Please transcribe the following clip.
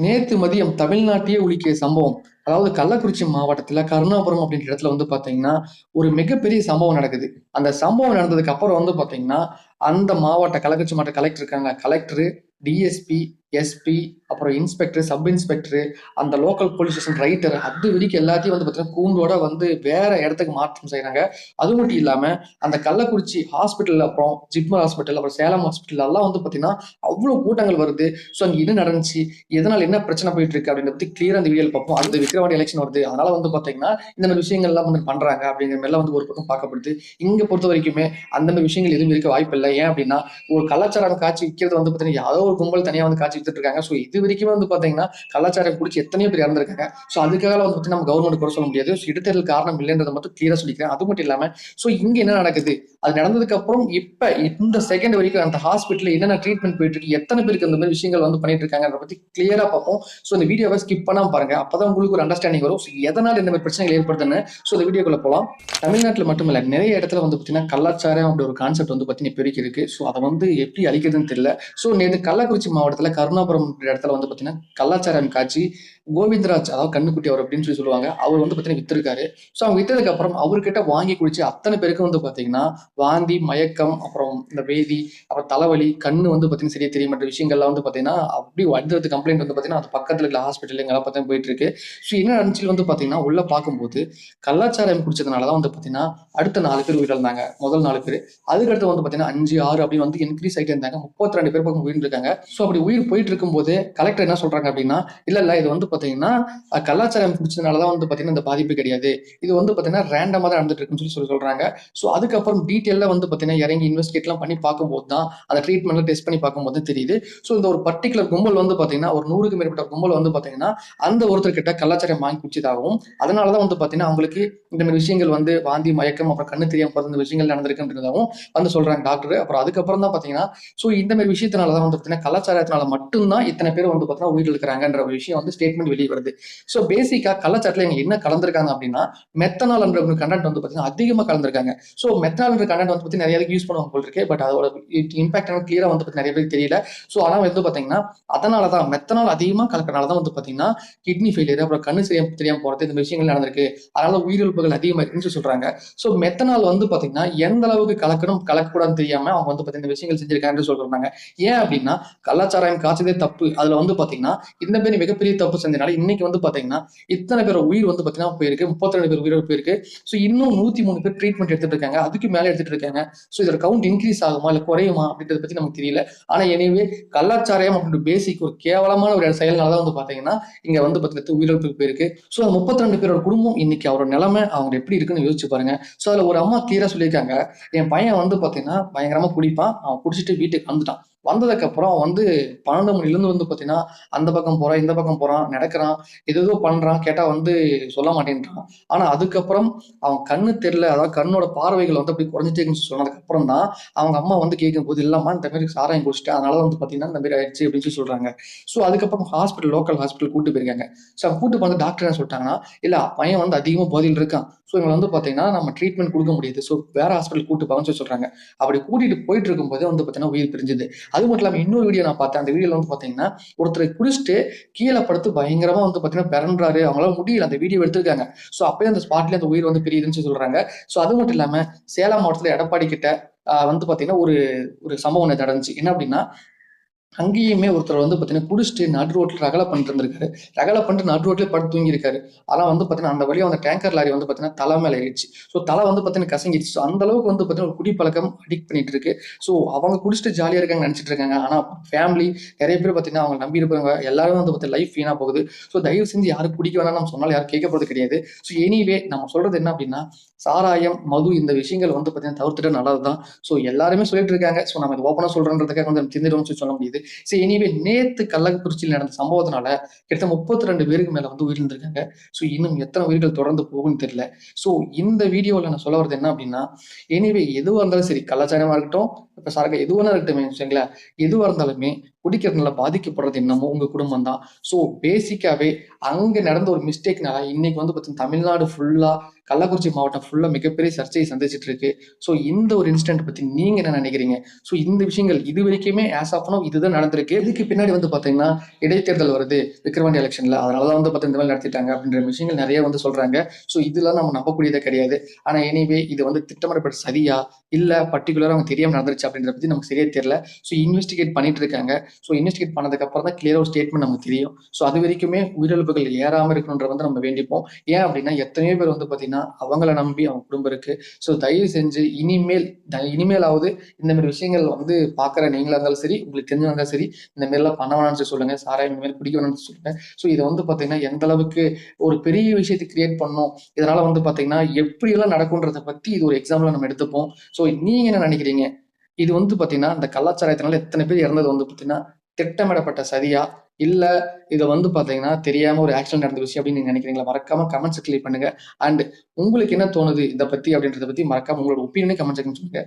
நேற்று மதியம் தமிழ்நாட்டையே உலுக்கிய சம்பவம். அதாவது கள்ளக்குறிச்சி மாவட்டத்தில் கருணாபுரம் அப்படின்ற இடத்துல வந்து பார்த்தீங்கன்னா, ஒரு மிகப்பெரிய சம்பவம் நடக்குது. அந்த சம்பவம் நடந்ததுக்கு அப்புறம் வந்து பார்த்தீங்கன்னா, அந்த மாவட்ட கள்ளக்குறிச்சி மாவட்ட கலெக்டர் இருக்காங்க. கலெக்டர் டிஎஸ்பி, எஸ்பி, அப்புறம் இன்ஸ்பெக்டர், சப் இன்ஸ்பெக்டர், அந்த லோக்கல் போலீஸ் ஸ்டேஷன் ரைட்டர் அது வரைக்கும் எல்லாத்தையும் வந்து பார்த்தீங்கன்னா, கூண்டோட வந்து வேற இடத்துக்கு மாற்றம் செய்கிறாங்க அது மட்டும் இல்லாம, அந்த கள்ளக்குறிச்சி ஹாஸ்பிட்டல், அப்புறம் ஜிப்மர் ஹாஸ்பிட்டல், அப்புறம் சேலம் ஹாஸ்பிட்டல் எல்லாம் வந்து பார்த்தீங்கன்னா, அவ்வளோ கூட்டங்கள் வருது. ஸோ அங்கே என்ன நடந்துச்சு? எதனால என்ன பிரச்சனை போயிட்டு இருக்கு? அப்படின்றத பத்தி கிளியரா இந்த பார்ப்போம். அடுத்து விக்கிரவாண்டி எலெக்ஷன் வருது. அதனால வந்து பார்த்தீங்கன்னா, இந்த மாதிரி விஷயங்கள்லாம் வந்து பண்றாங்க அப்படிங்கிற மாதிரிலாம் வந்து ஒரு பக்கம் பார்க்கப்படுது. இங்க பொறுத்த வரைக்குமே அந்த மாதிரி விஷயங்கள் எதுவும் இருக்க வாய்ப்பில்ல. ஏன் அப்படின்னா, ஒரு கலாச்சாரம் காட்சி விற்கிறது வந்து பார்த்தீங்கன்னா, யாரோ ஒரு கும்பல் தனியா வந்து காட்சி வித்துட்டு இருக்காங்க. ஸோ இது வரைக்குமே வந்து பார்த்தீங்கன்னா, கலாச்சாரம் குடிச்சு எத்தனையோ பேர் இறந்திருக்காங்க. ஸோ அதுக்காக வந்து பார்த்தீங்கன்னா, நம்ம கவர்மெண்ட் குறை சொல்ல முடியாது. ஸோ இடத்தேர்தல் காரணம் இல்லைன்றத மட்டும் கிளியராக சொல்லிக்கிறேன். அது மட்டும் இல்லாமல் ஸோ இங்கே என்ன நடக்குது? அது நடந்ததுக்கு அப்புறம் இப்போ இந்த செகண்ட் வரைக்கும் அந்த ஹாஸ்பிட்டலில் என்னென்ன ட்ரீட்மெண்ட் போயிட்டு இருக்கு? எத்தனை பேருக்கு அந்த மாதிரி விஷயங்கள் வந்து பண்ணிட்டு இருக்காங்கன்றத பற்றி கிளியராக பார்ப்போம். ஸோ இந்த வீடியோவை ஸ்கிப் பண்ணாம பாருங்க. அப்பதான் உங்களுக்கு ஒரு அண்டர்ஸ்டாண்டிங் வரும். ஸோ எதனால் இந்த மாதிரி பிரச்சனைகள் ஏற்படுதுன்னு. ஸோ இந்த வீடியோக்குள்ள போகலாம் தமிழ்நாட்டில் மட்டும் இல்லை நிறைய இடத்துல வந்து பார்த்தீங்கன்னா, கலாச்சாரம் அப்படி ஒரு கான்செப்ட் வந்து பார்த்தீங்கன்னா, பெருக்கி இருக்கு. ஸோ அதை வந்து எப்படி அழிக்கிறதுன்னு தெரியல. ஸோ நேற்று கள்ளக்குறிச்சி மாவட்டத்துல கருணாபுரம் இடத்துல வந்து பார்த்தீங்கன்னா, கலாச்சாரம் காட்சி கோவிந்தராஜ் அதாவது கண்ணுக்குட்டி அவர் அப்படின்னு சொல்லி சொல்லுவாங்க. அவர் வந்து பார்த்தீங்கன்னா வித்திருக்காரு. ஸோ அவங்க வித்ததுக்கு அப்புறம் அவர்கிட்ட வாங்கி குடிச்சு அத்தனை பேருக்கும் வந்து பார்த்தீங்கன்னா, வாந்தி, மயக்கம், அப்புறம் இந்த வேதி அப்புறம் தலைவலி, கண்ணு வந்து பார்த்தீங்கன்னா சரியா தெரிய மாட்டேற விஷயங்கள்லாம் வந்து பார்த்தீங்கன்னா, அப்படியே அடுத்தடுத்து கம்ப்ளைண்ட் வந்து பார்த்தீங்கன்னா, அது பக்கத்தில் இருக்கிற ஹாஸ்பிட்டல் எங்கெல்லாம் பார்த்தீங்கன்னா போயிட்டு இருக்கு. ஸோ என்ன நடந்துச்சுன்னு வந்து பார்த்தீங்கன்னா, உள்ள பார்க்கும்போது கலாச்சாரம் குடிச்சதுனால தான் வந்து பார்த்தீங்கன்னா, அடுத்த நாலு பேர் உயிரிழந்தாங்க. முதல் நாலு பேர் அதுக்கடுத்து வந்து பார்த்தீங்கன்னா 5, 6 அப்படின்னு வந்து இன்க்ரீஸ் ஆகிட்டே இருந்தாங்க. 32 பேர் பக்கம் உயிரிழந்திருக்காங்க. ஸோ அப்படி உயிர் போயிட்டு இருக்கும்போது கலெக்டர் என்ன சொல்றாங்க அப்படின்னா, இல்லை இல்லை இது வந்து பார்த்தீங்கன்னா, கலாச்சாரம் பிடிச்சதுனால தான் வந்து பார்த்தீங்கன்னா, இந்த பாதிப்பு கிடையாது. இது வந்து பார்த்தீங்கன்னா, ரேண்டமா தான் நடந்துட்டு இருக்குன்னு சொல்லி சொல்லி சொல்றாங்க. ஸோ அதுக்கப்புறம் டீட்டெயிலா வந்து பார்த்தீங்கன்னா, இறங்கி இன்வெஸ்டிகேட்லாம் பண்ணி பார்க்கும்போது தான், அந்த ட்ரீட்மெண்ட்லாம் டெஸ்ட் பண்ணி பார்க்கும்போது தெரியுது. ஸோ இந்த ஒரு பர்ட்டிகுலர் கும்பல் வந்து பார்த்தீங்கன்னா, ஒரு 100க்கு மேற்பட்ட கும்பல் வந்து பார்த்தீங்கன்னா, அந்த ஒருத்தர் கிட்ட கலாச்சாரம் வாங்கி குடிச்சதாகவும், அதனால தான் வந்து பார்த்தீங்கன்னா, அவங்களுக்கு இந்த மாதிரி விஷயங்கள் வந்து வாந்தி, மயக்கம், அப்புறம் கண்ணு தெரியாம பிறந்த விஷயங்கள் நடந்திருக்குன்றதாகவும் வந்து சொல்றாங்க டாக்டர். அப்புறம் அதுக்கப்புறம் தான் பார்த்தீங்கன்னா, ஸோ இந்த மாதிரி விஷயத்தினால தான் வந்து பார்த்தீங்கன்னா, கலாச்சாரத்தினால மட்டும் தான் பேர் வந்து பார்த்தீங்கன்னா, உயிரிழக்கிறாங்கன்ற ஒரு விஷயம் வந்து ஸ்டேட்மெண்ட் வெளிய வருது. ஸோ பேசிக்காக கலாச்சாரத்துல இவங்க என்ன கலந்துருக்காங்க அப்படின்னா, மெத்தனால் என்ற ஒரு கன்டென்ட் வந்து பார்த்தீங்கன்னா, அதிகமாக கலந்துருக்காங்க ஸோ மெத்தனால் என்ற கண்டென்ட் வந்து பார்த்தீங்கன்னா, நிறைய யூஸ் பண்ணுவாங்க போல் இருக்கு. பட் அதோட இம்பாக்ட் எனக்கு கிளியராக வந்து பார்த்தீங்கன்னா, நிறைய பேருக்கு தெரியல. ஸோ ஆனால் வந்து பார்த்தீங்கன்னா, அதனால தான் மெத்தனால் அதிகமாக கலக்கறனால தான் வந்து பார்த்தீங்கன்னா, கிட்னி ஃபெயிலியர், அப்புறம் கண்ணு சரியாக தெரியாமல் போகிறது இந்த விஷயங்கள் நடந்திருக்கு. அதனால உயிரிழப்புகள் அதிகமாக இருக்குன்னு சொல்லி சொல்றாங்க. ஸோ மெத்தனால் வந்து பார்த்தீங்கன்னா, எந்த அளவுக்கு கலக்கணும், கலக்கக்கூடாதுன்னு தெரியாமல் அவங்க வந்து பார்த்தீங்கன்னா, இந்த விஷயங்கள் செஞ்சிருக்காங்கன்னு சொல்றாங்க. ஏன் அப்படின்னா, கலாச்சாரம் காய்ச்சதே தப்பு. அதில் வந்து பார்த்தீங்கன்னா, இந்த மாதிரி மிகப்பெரிய தப்பு செஞ்சனால இன்னைக்கு வந்து பாத்தீங்கன்னா இத்தனை பேர் உயிர் வந்து பாத்தீங்கன்னா போயிருக்கு. 32 பேர் உயிர் போயிருக்கு. ஸோ இன்னும் 103 பேர் ட்ரீட்மெண்ட் எடுத்துட்டு இருக்காங்க. அதுக்கு மேல எடுத்துட்டு இருக்காங்க. ஸோ இதோட கவுண்ட் இன்க்ரீஸ் ஆகுமா? இல்ல குறையுமா? அப்படின்றத பத்தி நமக்கு தெரியல. ஆனா எனிவே கலாச்சாரம் அப்படின்ற பேசிக் ஒரு கேவலமான ஒரு செயல்னால தான் வந்து பாத்தீங்கன்னா இங்க வந்து பார்த்தீங்கன்னா உயிரிழப்புக்கு போயிருக்கு. ஸோ அந்த 32 பேரோட குடும்பம் இன்னைக்கு அவரோட நிலைமை அவங்க எப்படி இருக்குன்னு யோசிச்சு பாருங்க. ஸோ அதுல ஒரு அம்மா தீரா சொல்லியிருக்காங்க. என் பையன் வந்து பாத்தீங்கன்னா பயங்கரமா குடிப்பான். அவன் குடிச்சிட்டு வீட்டுக்கு வந்துட்டான். வந்ததுக்கப்புறம் அவன் வந்து 12 மணிலேருந்து வந்து பார்த்தீங்கன்னா, அந்த பக்கம் போகிறான் இந்த பக்கம் போகிறான் நடக்கிறான் ஏதேதோ பண்ணுறான் கேட்டால் வந்து சொல்ல மாட்டேன்றான். ஆனால் அதுக்கப்புறம் அவன் கண்ணு தெரியல. அதாவது கண்ணோட பார்வைகள் வந்து அப்படி குறைஞ்சிட்டேன்னு இருக்குன்னு சொன்னதுக்கு அப்புறம் தான், அவங்க அம்மா வந்து கேட்கும் போது இல்லாமல் இந்த மாரி சாராயம் குடிச்சிட்டேன். அதனால வந்து பார்த்தீங்கன்னா, இந்த மாதிரி ஆயிடுச்சு அப்படின்னு சொல்லி சொல்கிறாங்க ஸோ அதுக்கப்புறம் ஹாஸ்பிட்டல் லோக்கல் ஹாஸ்பிட்டல் கூட்டு போயிருக்காங்க. ஸோ அவங்க கூட்டு போனது டாக்டர் என்ன சொல்லிட்டாங்கன்னா, இல்லை பையன் வந்து அதிகமாக போதையில இருக்கான். ஸோ இவங்கள வந்து பார்த்தீங்கன்னா, நம்ம ட்ரீட்மெண்ட் கொடுக்க முடியாது. ஸோ வேற ஹாஸ்பிட்டல் கூட்டு போகணும்னு சொல்லி சொல்கிறாங்க அப்படி கூட்டிகிட்டு போயிட்டு இருக்கும்போதே வந்து பார்த்தீங்கன்னா, உயிர் பிரிஞ்சுது. அது மட்டும் இல்லாமல் இன்னொரு வீடியோ நான் பார்த்தேன். அந்த வீடியோவில் வந்து பார்த்தீங்கன்னா, ஒருத்தரை குடிச்சிட்டு கீழே படுத்து பயங்கரமாக வந்து பார்த்தீங்கன்னா பிறன்றாரு அவங்களால முடியல. அந்த வீடியோ எடுத்திருக்காங்க. ஸோ அப்பயே அந்த ஸ்பாட்ல அந்த உயிர் வந்து பிரியுதுன்னு சொல்கிறாங்க ஸோ அது மட்டும் இல்லாமல் சேலம் மாவட்டத்துல எடப்பாடி கிட்ட வந்து பார்த்தீங்கன்னா, ஒரு ஒரு சம்பவம் நடந்துச்சு. என்ன அப்படின்னா, அங்கேயுமே ஒருத்தர் வந்து பார்த்தீங்கன்னா, குடிச்சிட்டு நடு ரோட்டில் ரகலை பண்ணிட்டு இருந்திருக்காரு. ரகளை பண்ணிட்டு நடு ரோட்லேயே படுத்து தூங்கியிருக்காரு. ஆனால் வந்து பார்த்தீங்கன்னா, அந்த வழியாக அந்த டேங்கர் லாரி வந்து பார்த்தீங்கன்னா, தலை மேலே ஏறிடுச்சு. ஸோ தலை வந்து பார்த்தீங்கன்னா கசங்கிடுச்சு. ஸோ அந்த அளவுக்கு வந்து பார்த்தீங்கன்னா, ஒரு குடிப்பழக்கம் அடிக்ட் பண்ணிட்டு இருக்கு. ஸோ அவங்க குடிச்சிட்டு ஜாலியாக இருக்காங்கன்னு நினச்சிட்டு இருக்காங்க. ஆனால் ஃபேமிலி நிறைய பேர் பார்த்தீங்கன்னா, அவங்க நம்பி இருப்பாங்க. எல்லாரும் வந்து பார்த்தீங்கன்னா, லைஃப் வீணாக போகுது. ஸோ தயவு செஞ்சு யாரும் குடிக்க வேணாம் நம்ம சொன்னாலும் யாரும் கேட்க போகிறது கிடையாது. ஸோ எனிவே நம்ம சொல்றது என்ன அப்படின்னா, சாராயம், மது இந்த விஷயங்கள் வந்து பார்த்தீங்கன்னா, தவிர்த்துட்டு நல்லது தான். ஸோ எல்லாருமே சொல்லிட்டு இருக்காங்க. ஸோ நம்ம இது ஓப்பனாக சொல்கிறன்றதுக்காக வந்து நம்ம திருந்திடுவோம்னு சொல்லி சொல்ல முடியுது. ஸோ எனிவே நேத்து கள்ளக்குறிச்சியில நடந்த சம்பவத்தினால கிட்டத்தட்ட 32 பேருக்கு மேல வந்து உயிரிழந்திருக்காங்க. ஸோ இன்னும் எத்தனை உயிர்கள் தொடர்ந்து போகும்னு தெரியல. ஸோ இந்த வீடியோல நான் சொல்ல வர்றது என்ன அப்படின்னா, எனிவே எதுவா இருந்தாலும் சரி, கலாச்சாரமாக இருக்கட்டும், இப்போ சரக்கு எது வேணா இருக்கட்டுமே சரிங்களா? எதுவாக இருந்தாலுமே குடிக்கிறதுனால பாதிக்கப்படுறது என்னமோ உங்கள் குடும்பம் தான். ஸோ பேசிக்காகவே அங்கே நடந்த ஒரு மிஸ்டேக்னால இன்னைக்கு வந்து பார்த்தீங்கன்னா தமிழ்நாடு ஃபுல்லாக கள்ளக்குறிச்சி மாவட்டம் ஃபுல்லாக மிகப்பெரிய சர்ச்சையை சந்திச்சுட்டு இருக்கு ஸோ இந்த ஒரு இன்சிடென்ட் பற்றி நீங்கள் என்ன நினைக்கிறீங்க? ஸோ இந்த விஷயங்கள் இது வரைக்குமே ஆஸ் ஆஃப் இதுதான் நடந்திருக்கு. இதுக்கு பின்னாடி வந்து பார்த்தீங்கன்னா இடைத்தேர்தல் வருது விக்ரவாண்டி எலெக்ஷனில் அதனால தான் வந்து பார்த்தீங்கன்னா இந்த மாதிரி நடத்திட்டாங்க அப்படின்ற விஷயங்கள் நிறைய வந்து சொல்கிறாங்க ஸோ இதெல்லாம் நம்ம நம்பக்கூடியதே கிடையாது. ஆனால் எனிவே இது வந்து திட்டமிடப்பட்ட சரியா இல்லை பர்டிகுலராக அவங்க தெரியாமல் நடந்துருச்சு அப்படின்றத பற்றி நமக்கு சரியாக தெரியல. ஸோ இன்வெஸ்டிகேட் பண்ணிட்டு இருக்காங்க. ஸோ இன்வெஸ்டிகேட் பண்ணதுக்கப்புறம் தான் கிளியரா ஒரு ஸ்டேட்மெண்ட் நமக்கு தெரியும். ஸோ அது வரைக்குமே உயிரிழப்புகள் ஏறாமல் இருக்கணுன்ற வந்து நம்ம வேண்டிப்போம். ஏன் அப்படின்னா எத்தனையோ பேர் வந்து பார்த்தீங்கன்னா அவங்கள நம்பி அவங்க குடும்பம் இருக்கு. ஸோ தயவு செஞ்சு இனிமேல் த- இனிமேலாவது இந்த மாதிரி விஷயங்கள் வந்து பார்க்குற நீங்களாக இருந்தாலும் சரி உங்களுக்கு தெரிஞ்சவங்க இருந்தாலும் சரி இந்த மாதிரிலாம் பண்ண வேணாம்னு சொல்லி சொல்லுங்க. சாராயம் இந்த மாதிரி குடிக்க வேணாம்னு சொல்லுங்க. ஸோ இதை வந்து பார்த்தீங்கன்னா எந்த அளவுக்கு ஒரு பெரிய விஷயத்தை கிரியேட் பண்ணோம் இதனால வந்து பார்த்தீங்கன்னா எப்படி எல்லாம் பற்றி இது ஒரு எக்ஸாம்பிள் நம்ம எடுத்துப்போம். ஸோ ஸோ நீங்க என்ன நினைக்கிறீங்க? இது வந்து பாத்தீங்கன்னா இந்த கலாச்சாரத்தினால எத்தனை பேர் இறந்தது வந்து பாத்தீங்கன்னா திட்டமிடப்பட்ட சதியா? இல்ல இதை வந்து பாத்தீங்கன்னா தெரியாம ஒரு ஆக்சிடென்ட் நடந்த விஷயம் அப்படின்னு நீங்க நினைக்கிறீங்களா? மறக்காம கமெண்ட்ஸ் கிளிக் பண்ணுங்க. அண்ட் உங்களுக்கு என்ன தோணுது? இதை பத்தி அப்படின்றத பத்தி மறக்காம உங்களோட ஒப்பீனியனே கமெண்ட் செக்ஷன் சொல்லுங்க.